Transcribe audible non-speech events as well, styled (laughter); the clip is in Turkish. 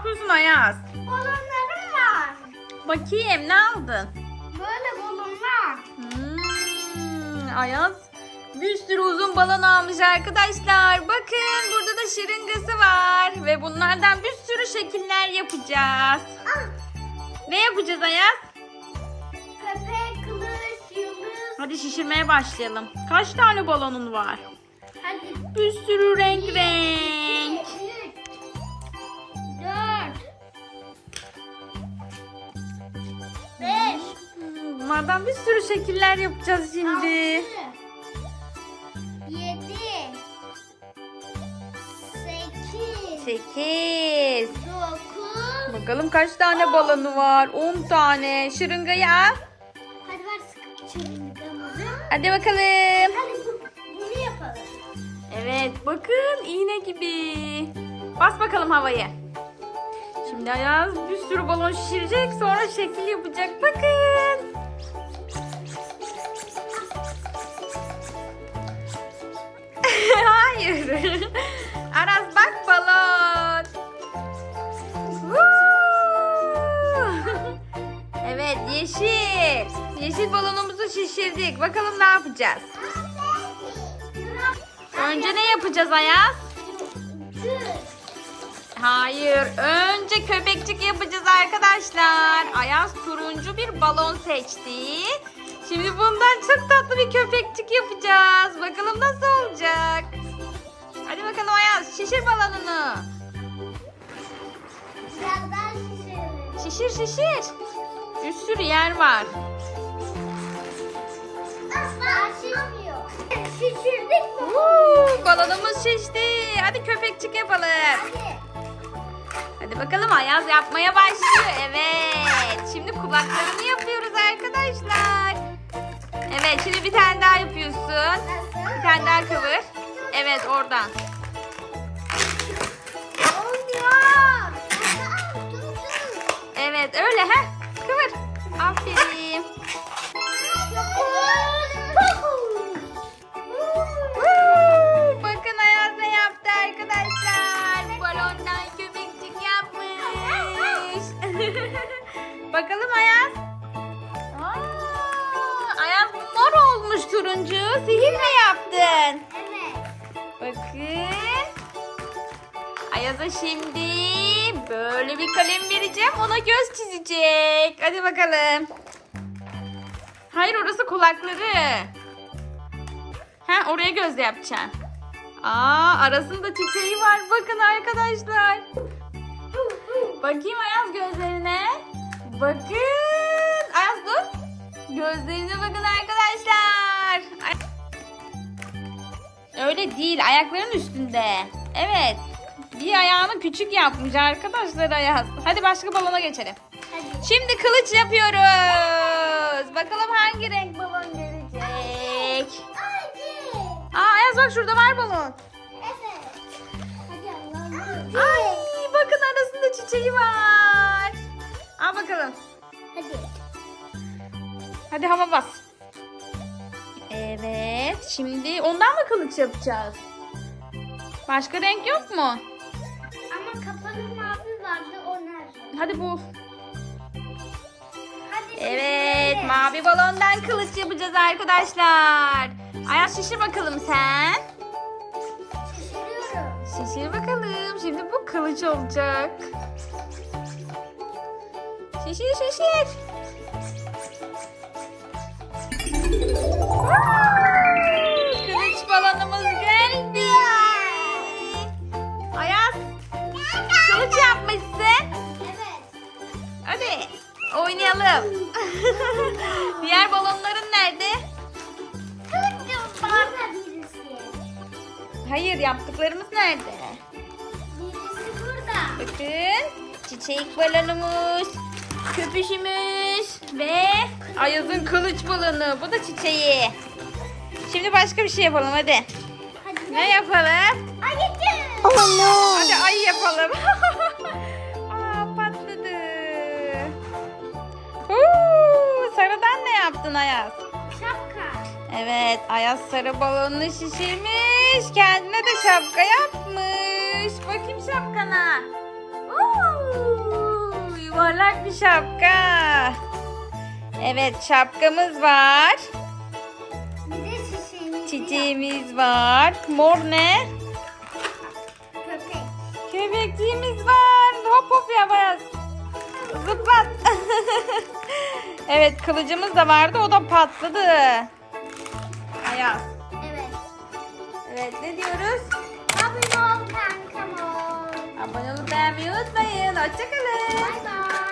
yapıyorsun Ayaz? Balonlarım var. Bakayım ne aldın? Böyle balonlar. Hmm, Ayaz bir sürü uzun balon almış arkadaşlar. Bakın burada da şırıngası var. Ve bunlardan bir sürü şekiller yapacağız. Ah, Ne yapacağız Ayaz? köpek, kılıç, yıldız. Hadi şişirmeye başlayalım. Kaç tane balonun var? Hadi. Bir sürü renk renk. Bunlardan bir sürü şekiller yapacağız şimdi. Altı. Yedi. Sekiz. Sekiz. Dokuz. Bakalım kaç tane balonu var? 10 tane. Şırıngayı al. Hadi ver sıkı çırıngamızı. Hadi bakalım. Hadi bu, bunu yapalım. Evet bakın iğne gibi. Bas bakalım havayı. Şimdi Ayaz bir sürü balon şişirecek sonra şekil yapacak. Bakın. (laughs) Aras bak balon. Evet yeşil. Yeşil balonumuzu şişirdik. Bakalım ne yapacağız? Önce ne yapacağız Ayaz? Hayır. Önce köpekçik yapacağız arkadaşlar. Ayaz turuncu bir balon seçti. Şimdi bundan çok tatlı bir köpekçik yapacağız. Bakalım nasıl olacak. Bakalım Ayaz şişir balonunu. Biraz daha şişirelim. Şişir şişir. Bir sürü yer var. Asla şişmiyor. Şişirdik mi? Uuu, balonumuz şişti. Hadi köpekçik yapalım. Hadi. Hadi bakalım Ayaz yapmaya başlıyor. Evet. Şimdi kulaklarını yapıyoruz arkadaşlar. Evet şimdi bir tane daha yapıyorsun. Bir tane daha kıvır. Evet oradan. Turuncu. Sihir mi yaptın? Evet. Bakın. Ayaz'a şimdi böyle bir kalem vereceğim. Ona göz çizecek. Hadi bakalım. Hayır orası kulakları. Ha oraya göz yapacaksın. Aa arasında çiçeği var. Bakın arkadaşlar. Bakayım Ayaz gözlerine. Bakın. Ayaz dur. Gözlerine bakın arkadaşlar. Öyle değil. Ayakların üstünde. Evet. Bir ayağını küçük yapmış arkadaşlar Ayaz. Hadi başka balona geçelim. Hadi. Şimdi kılıç yapıyoruz. Bakalım hangi renk balon gelecek. Hadi. Aa Ayaz bak şurada var balon. Evet. Hadi. Ay bakın arasında çiçeği var. Al bakalım. Hadi. Hadi hava bas. Evet. Şimdi ondan mı kılıç yapacağız? Başka renk yok mu? Ama kapalı mavi vardı o nerede? Hadi bul. Hadi. Evet, mavi balondan kılıç yapacağız arkadaşlar. Ayaz şişir bakalım sen. Şişiriyorum. Şişir bakalım. Şimdi bu kılıç olacak. Şişir şişir. Kılıç balonumuz geldi. Ayaz kılıç yapmışsın. Evet. Hadi oynayalım. (laughs) Diğer balonların nerede? Kılıcım var da birisi. Hayır yaptıklarımız nerede? Birisi burada. Bakın çiçek balonumuz, köpüşümüz ve Ayaz'ın kılıç balonu. Bu da çiçeği. Şimdi başka bir şey yapalım hadi. Hadi. Ne yapalım? Ayıcı. Oh no. Hadi ay yapalım. (laughs) Aa patladı. Huu, sarıdan ne yaptın Ayaz? Şapka. Evet, Ayaz sarı balonunu şişirmiş. Kendine de şapka yapmış. Bakayım şapkana. Oo, Uuu, yuvarlak bir şapka. Evet şapkamız var. Bir de çiçeğimiz. Çiçeğimiz var. Mor ne? Köpek. Köpekliğimiz var. Hop hop yapacağız. Zıplat. (laughs) evet kılıcımız da vardı o da patladı. Ayaz. Evet. Evet ne diyoruz? Abone ol kankam ol. Abone olup beğenmeyi unutmayın. Hoşçakalın. Bay bay.